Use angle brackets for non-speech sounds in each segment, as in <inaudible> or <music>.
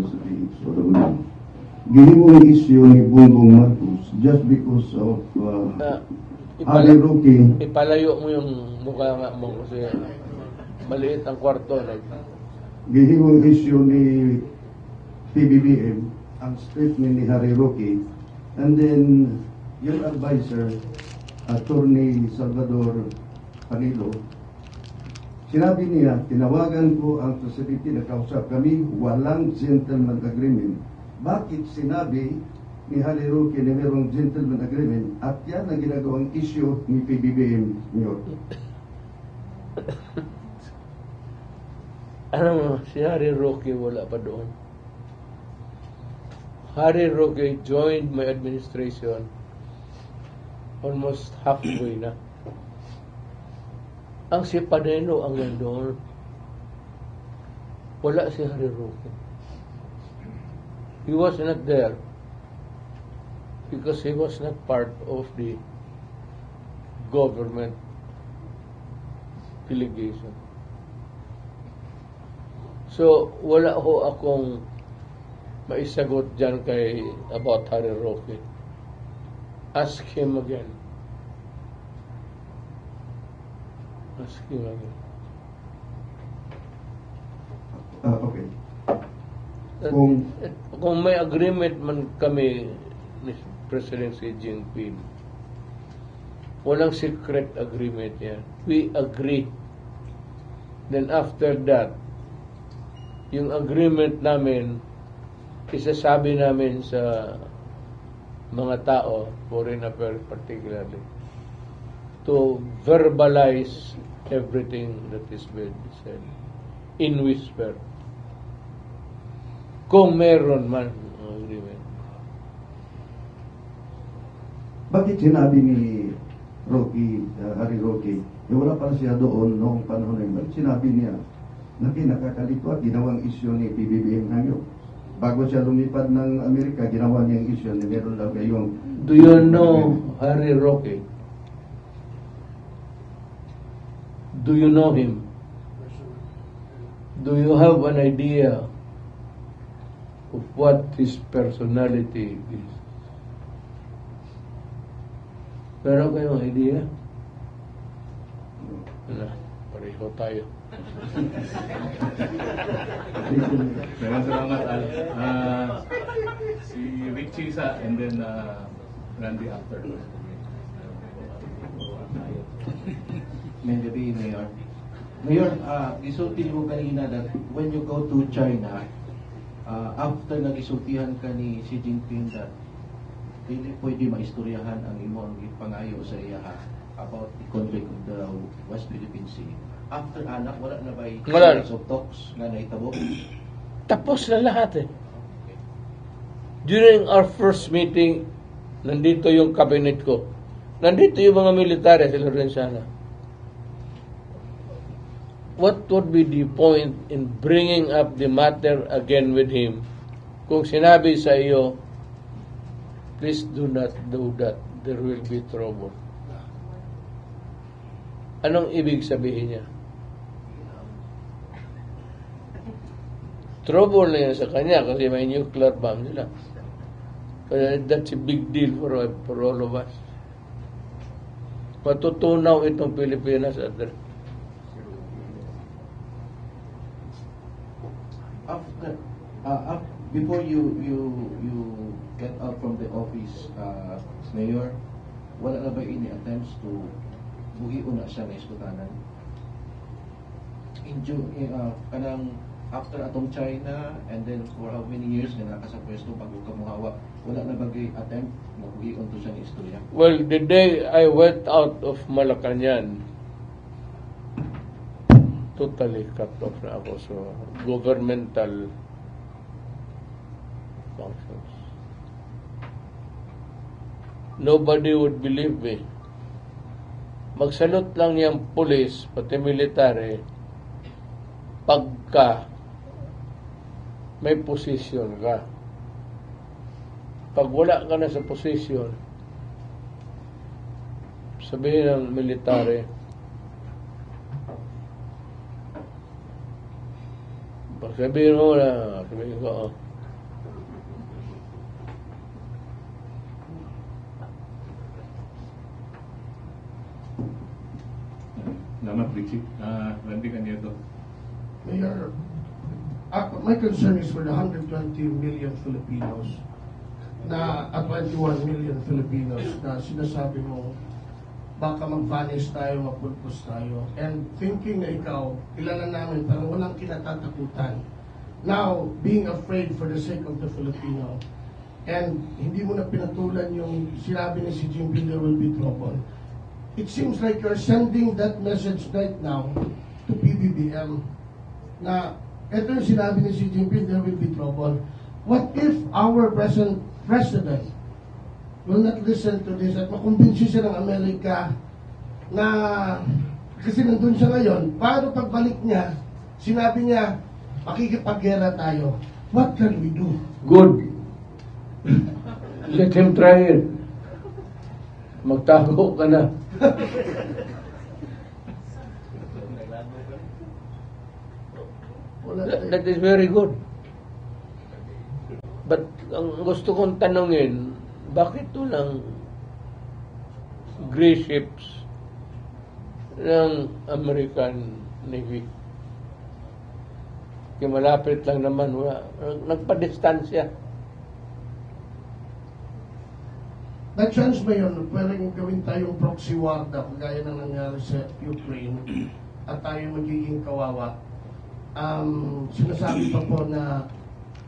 namin sa DXOW. Gihimong issue ni Bongbong Marcos just because of uh, Ah, ipala- Roque ipalayo mo yung mukha nga mo kasi maliit ang kwarto. Like, gihimong issue ni PBBM ang statement ni Harry Roque and then yung advisor attorney Salvador Panilo sinabi niya tinawagan ko ang facility na kausap kami walang gentleman agreement bakit sinabi ni Roque na mayroong gentleman agreement at yan ang ginagawang issue ni PBBM Mayor <laughs> ano mo, si Harry Roque wala pa doon. Harry Roque joined my administration almost halfway na. Ang si Panelo ang nandoon. Wala si Harry Roque. He was not there because he was not part of the government delegation. So, wala ho akong maisagot dyan kay about Harry Roque. Ask him again. Him again. Ah, okay At- Kung- at kung may agreement man kami ni President Xi Jinping, walang secret agreement yan. We agree. Then after that, yung agreement namin, isasabi namin sa mga tao, foreign affairs particularly, to verbalize everything that is said in whisper. Kung meron man agreement. Bakit sinabi ni Rocky, uh, Harry Rocky, eh, wala pa siya doon noong panahon na yun. Sinabi niya na kinakakalito at ginawang issue ni PBBM ngayon? Bago siya lumipad ng Amerika, ginawa niya ang issue na meron daw kayong... Do you know Harry Roque? Do you know him? Do you have an idea of what his personality is? Meron kayong idea? Ano, pareho tayo. Maraming salamat, Al. Ah, si Rick Chisa and then uh, Randy after. May gabi, Mayor. Mayor, uh, isulti mo kanina that when you go to China, uh, after nagisultihan ka ni Xi Jinping that dili pwede maistoryahan ang imong ipangayo sa iya ha, about the conflict of the West Philippine Sea. After anak, wala na ba Wala. of talks nga naitabo? Tapos na lahat eh. During our first meeting, nandito yung cabinet ko. Nandito yung mga military sa Lorenzana. What would be the point in bringing up the matter again with him kung sinabi sa iyo, please do not do that. There will be trouble. Anong ibig sabihin niya? trouble na yan sa kanya kasi may nuclear bomb sila. Kaya that's a big deal for, for all of us. Matutunaw itong Pilipinas at After, uh, af- before you you you get out from the office, uh, Mayor, wala na ba ini attempts to buhi una siya na iskutanan? In June, eh, uh, kanang after atong China and then for how many years nga naka sa pwesto bago ka muhawa, wala na ba attempt na buhi unto siya ni istorya? Well, the day I went out of Malacanang, totally cut off na ako sa governmental functions. Nobody would believe me. Magsalot lang niyang pulis, pati military, pagka may posisyon ka. Pag wala ka na sa posisyon, sabihin ng military, pag sabihin mo na, sabihin ko, oh, Salamat, Richie. Ah, Randy Canieto. Mayor, uh, my concern is for the 120 million Filipinos na at 21 million Filipinos na sinasabi mo baka mag-vanish tayo, mapulpos tayo. And thinking na ikaw, kilala namin, parang walang kinatatakutan. Now, being afraid for the sake of the Filipino, and hindi mo na pinatulan yung sinabi ni si Bill, there will be trouble. It seems like you're sending that message right now to PBBM na ito yung sinabi ni Xi Jinping, there will be trouble. What if our present president will not listen to this at makumbinsi siya ng Amerika na kasi nandun siya ngayon, paano pagbalik niya, sinabi niya, makikipaggera tayo. What can we do? Good. Let him try it. Magtago ka na. That, that is very good. But ang gusto kong tanungin, bakit lang gray ships ng American Navy? Kaya malapit lang naman, wala. Nagpa-distansya. May chance ba yun, pwedeng gawin tayong proxy war na kagaya ng nangyari sa Ukraine at tayo magiging kawawa? Um, sinasabi pa po na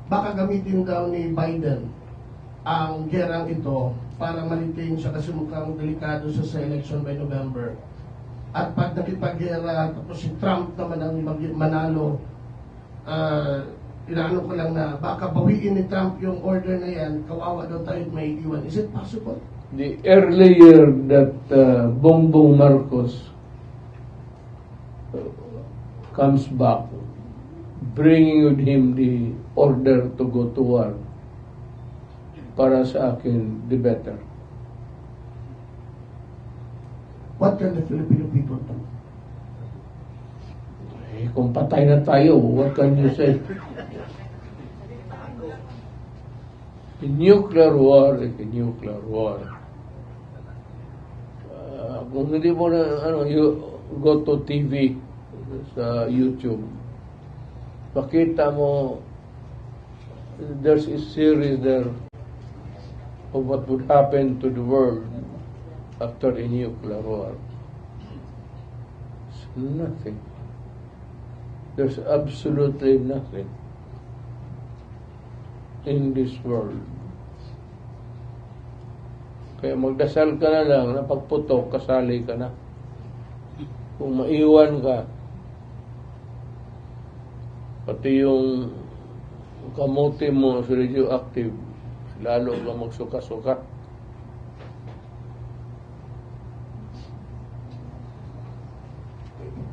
baka gamitin daw ni Biden ang gerang ito para ma-retain siya kasi mukhang delikado siya sa election by November. At pag nakipaggera, tapos si Trump naman ang manalo, uh, inaano ko lang na baka bawiin ni Trump yung order na yan, kawawa daw tayo may iwan. Is it possible? The earlier that uh, Bongbong Marcos uh, comes back, bringing with him the order to go to war, para sa akin, the better. What can the Filipino people do? Eh, kung patay na tayo, what can you say? A nuclear war is a nuclear war. Ah, kung hindi mo na, ano, you go to TV, sa YouTube, makita mo, there's a series there of what would happen to the world after a nuclear war. It's nothing. There's absolutely nothing in this world. Kaya magdasal ka na lang na pagputok, kasali ka na. Kung maiwan ka, pati yung kamote mo is radioactive, lalo ka magsuka-suka.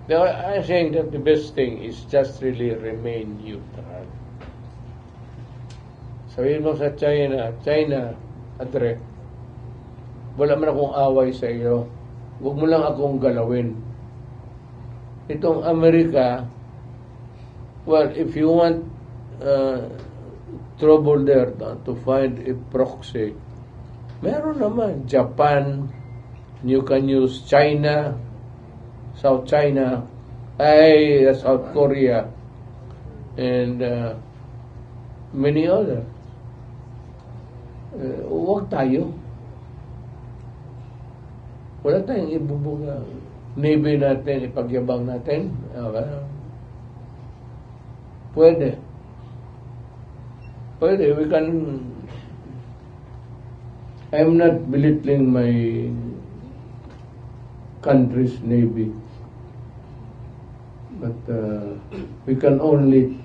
Now, I'm saying that the best thing is just really remain neutral. Sabihin mo sa China, China, Adre, wala man akong away sa iyo. Huwag mo lang akong galawin. Itong Amerika, well, if you want uh, trouble there uh, to find a proxy, meron naman. Japan, you can use China, South China, ay South Korea, and uh, many others. Uh, huwag tayo. Wala tayong ibubuga. Navy natin, ipagyabang natin. Okay. Pwede. Pwede. We can... I'm not belittling my country's navy. But uh, we can only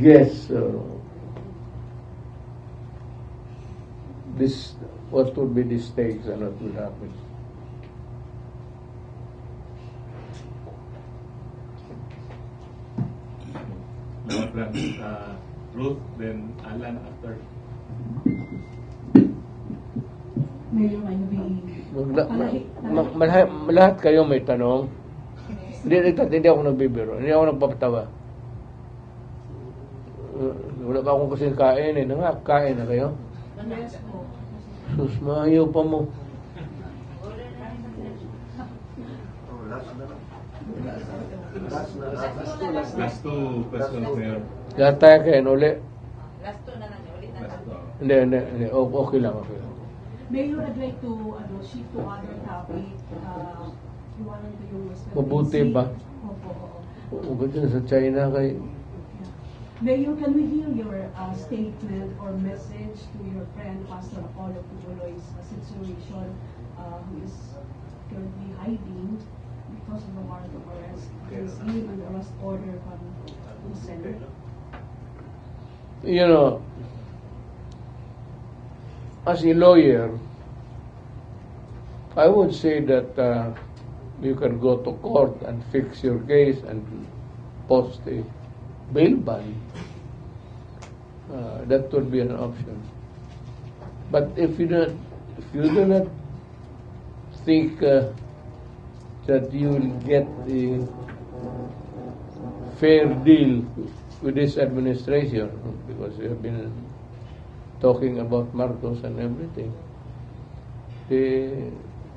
guess uh, this what would be the stakes and what would happen. Brad. Ah, Ruth, then Alan after. May be Magla, ma, lahat kayo may tanong. Hindi, hindi, hindi ako nagbibiro. Hindi ako nagpapatawa. Uh, wala pa akong kasing kain eh. Nga, kain na kayo? Yes po. Sus, maayaw pa mo. Last two questions, Mayor. Lahat tayo kain uli. Last two na lang, ulit na Last lang. two. Hindi, hindi, hindi. Okay lang, okay lang. Mayor, I'd like to ano, shift to other topic. Uh, iwanan ko yung West Mabuti Philippine ba? Opo, oo. Ganyan sa China kay... Mayor, can we hear your uh, statement or message to your friend Pastor Apollo Puguloy's uh, situation uh, who is currently hiding because of the warrant of arrest? There's even an arrest order from the Senate. You know, as a lawyer, I would say that uh, you can go to court and fix your case and post a bail bond. Uh, that would be an option. But if you don't, if you do not think uh, that you will get the fair deal with this administration, because we have been talking about Marcos and everything, eh,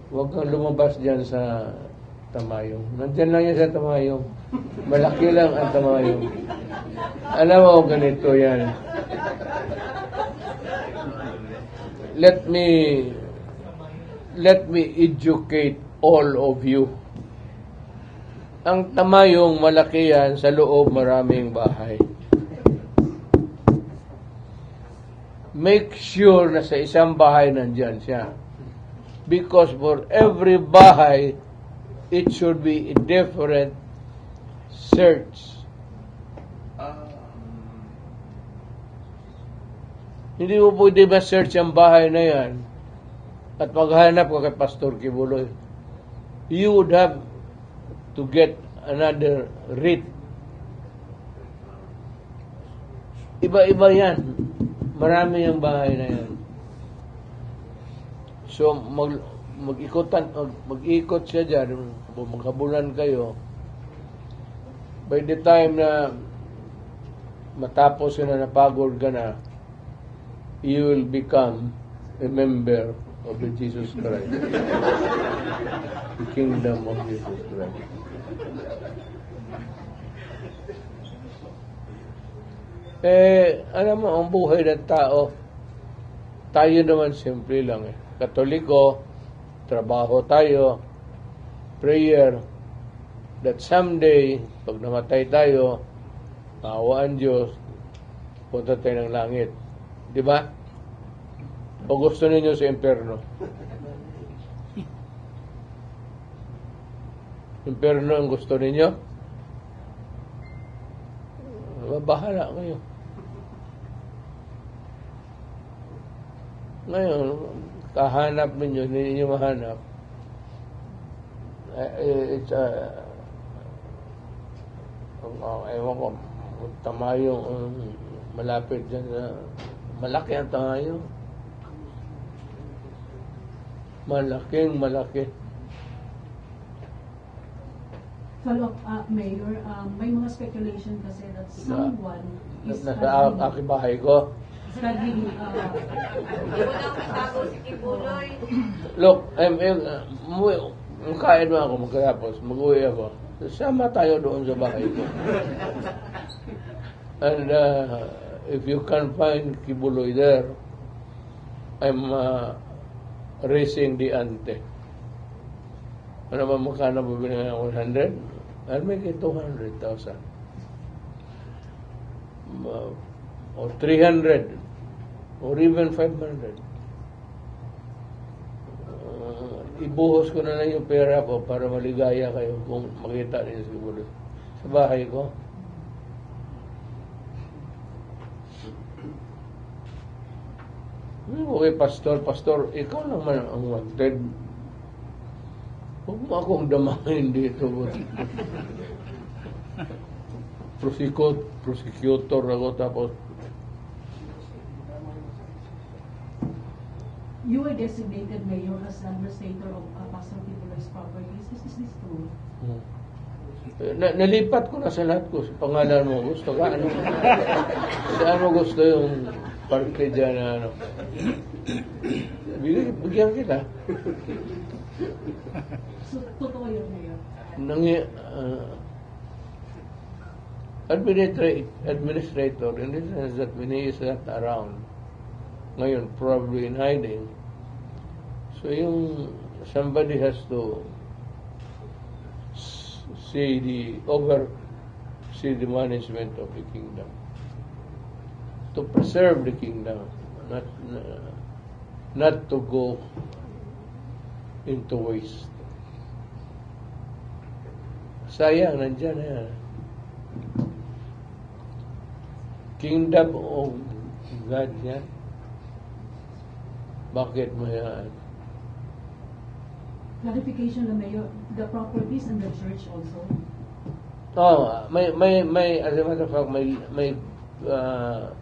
huwag kang lumabas dyan sa Tamayong. Nandyan lang yan sa Tamayong. Malaki lang ang Tamayong. Alam mo, ganito yan. Let me let me educate all of you. Ang Tamayong malaki yan sa loob maraming bahay. Make sure na sa isang bahay nandyan siya. Because for every bahay, it should be a different search. Hindi mo pwede ma-search ang bahay na yan at maghanap ka kay Pastor Kibuloy. You would have to get another writ. Iba-iba yan. Marami yung bahay na yan. So, mag, mag-ikotan, mag, mag-ikot siya dyan, maghabulan kayo. By the time na matapos yun na napagod ka na, you will become a member of the Jesus Christ. <laughs> the kingdom of Jesus Christ. Eh, alam mo, ang buhay ng tao, tayo naman simple lang eh. Katoliko, trabaho tayo, prayer, that someday, pag namatay tayo, maawaan Diyos, punta tayo ng langit. Di ba? O gusto ninyo sa impyerno? Impyerno ang gusto ninyo? Bahala kayo. Ngayon, kahanap ninyo, ninyo mahanap. Eh, eh, It's a... Uh, ewan ko, tamayong um, malapit dyan na malaki ang tamayong. Malaking malaki. Follow up, uh, Mayor, um, may mga speculation kasi that someone is Nasa a- aking bahay ko. studying, uh. Look, I'm, I'm, uh, umuwi, kain mo ako magkatapos, mag-uwi ako. Sama tayo doon sa bahay ko. <laughs> And uh, if you can find Kibuloy there, I'm uh, raising the ante. Ano ba magkano bibili ng 100? I'll make it 200,000. Uh, or 300 or even 500. Uh, ibuhos ko na lang yung pera ko para maligaya kayo kung makita niyo siguro sa bahay ko. Hmm, Okay, pastor, pastor, ikaw naman ang wanted. Huwag mo akong damahin dito. Prosecut, prosecutor ako tapos you were designated mayor as administrator of Pastor Pibuloy's properties. Is, is this true? hmm, Na, nalipat ko na sa lahat ko. Sa pangalan mo, gusto ka? Ano? <laughs> Saan mo gusto yung parte dyan na ano? Bigyan kita. <laughs> So, totoo yun, Mayor. Nangi, uh, administrator, administrator, in the sense that when he is not around, ngayon, probably in hiding, so yung somebody has to see the, over, see the management of the kingdom. To preserve the kingdom, not, not to go into waste. Sayang, nandyan na yan. Kingdom of God yan. Bakit mo yan? Clarification na Mayor, the properties and the church also. Oh, may may may as a matter of fact may may ah,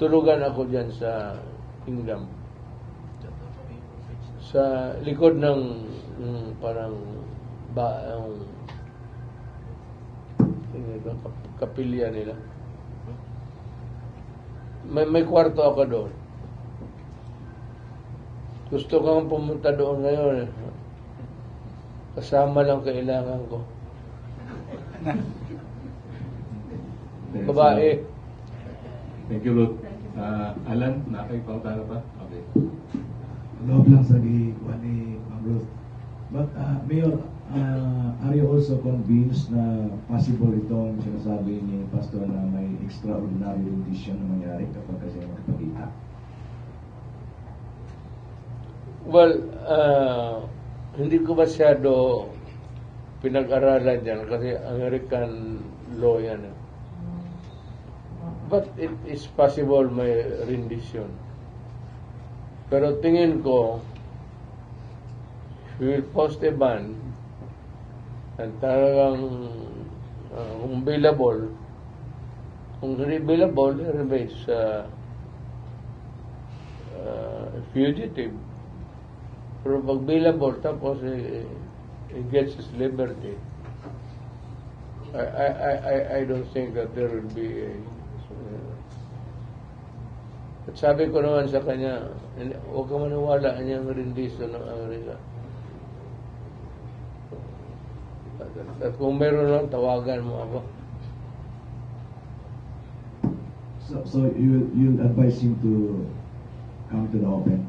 tulugan ako diyan sa kingdom. Sa likod ng mm, parang ba ang kap- kapilya nila. May may kwarto ako doon. Gusto kong pumunta doon ngayon. eh. Kasama lang kailangan ko. Babae. Thank you, Ruth. Uh, Alan, nakaipautara pa? Okay. Loob lang sa gikuha ni Ma'am Ruth. But, uh, Mayor, uh, are you also convinced na possible itong sinasabi ni Pastor na may extraordinary rendition na mangyari kapag kasi magpagita? Well, uh, hindi ko masyado pinag-aralan yan kasi American law yan. eh. But it is possible may rendition. Pero tingin ko, we will post a ban at talagang uh, kung kung hindi available, uh, uh, fugitive. Pero pag available, tapos eh, he gets his liberty. I, I, I, I- don't think that there will be a, at sabi ko naman sa kanya, huwag ka maniwala niyang rendition ng Amerika. At, at kung meron lang, tawagan mo ako. So, so you you'll advise him to come to the open?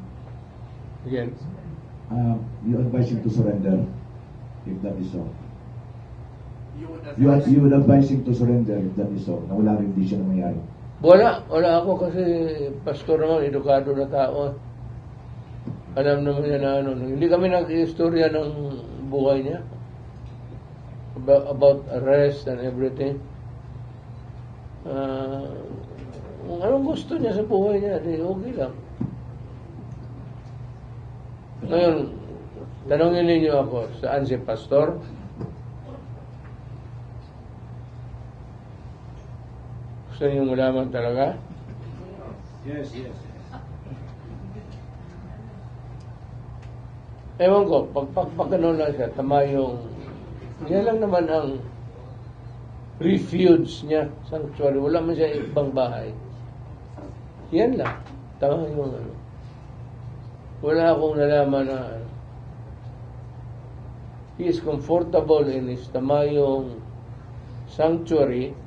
Again, Uh, you advise him to surrender if that is so? You would You, ad- you would advise him to surrender if that is so, na wala rendition na mangyari? Wala, wala ako kasi pastor naman, edukado na tao. Alam naman niya na ano, hindi kami nag-istorya ng buhay niya. About, about arrest and everything. Kung anong gusto niya sa buhay niya, di okay lang. Ngayon, tanongin ninyo ako, saan si pastor? Gusto niyo malaman talaga? Yes, yes. Ewan ko, pag, pag, pag ano lang siya, tama yung, yan lang naman ang refuge niya, sanctuary. Wala man siya ibang bahay. Yan lang. Tama yung ano. Wala akong nalaman na ano. He is comfortable in his tamayong sanctuary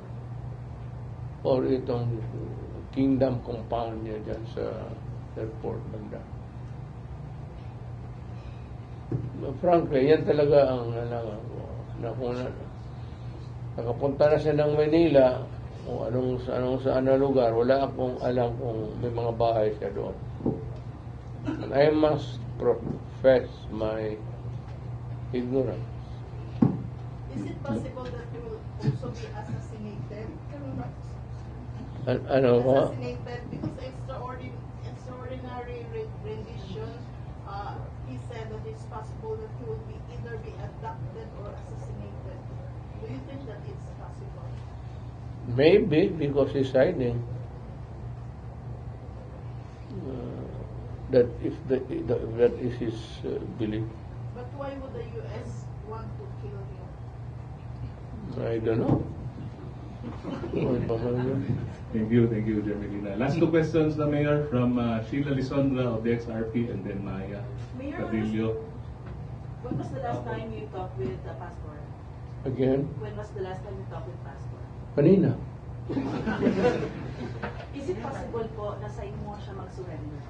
or itong kingdom compound niya dyan sa airport banda. Frankly, yan talaga ang nalaman ko. Na kung na, nakapunta na siya ng Manila, kung anong, sa anong saan na lugar, wala akong alam kung may mga bahay siya doon. And I must profess my ignorance. Is it possible that you will also be assassinated? An- ano ko? Assassinated because extraordinary, extraordinary re- rendition, uh, he said that it's possible that he will be either be abducted or assassinated. Do you think that it's possible? Maybe because he's hiding. Uh, that if the, the that is his uh, belief. But why would the U.S. want to kill him? I don't know. Thank you, thank you, Jermelina. Last two questions na Mayor from uh, Sheila Lisondra of the XRP and then Maya Mayor, Padillo. When was the last time you talked with the pastor? Again, When was the last time you talked with pastor? kanina. <laughs> Is it possible po na sa inyo siya mag-surrender?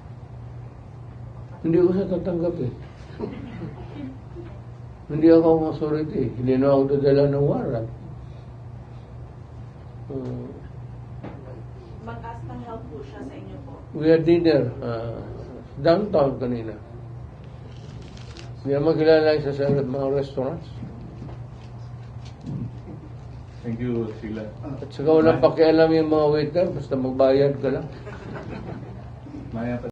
Hindi ko siya tatanggapin. <laughs> Hindi ako ang authority. Hindi na ako dadala ng warrant. Mag-ask ng help po siya sa inyo po. we had dinner uh, downtown kanina. Hindi naman kilala siya sa mga restaurants. Thank you, Sheila. At saka walang pakialam yung mga waiter, basta magbayad ka lang. Maya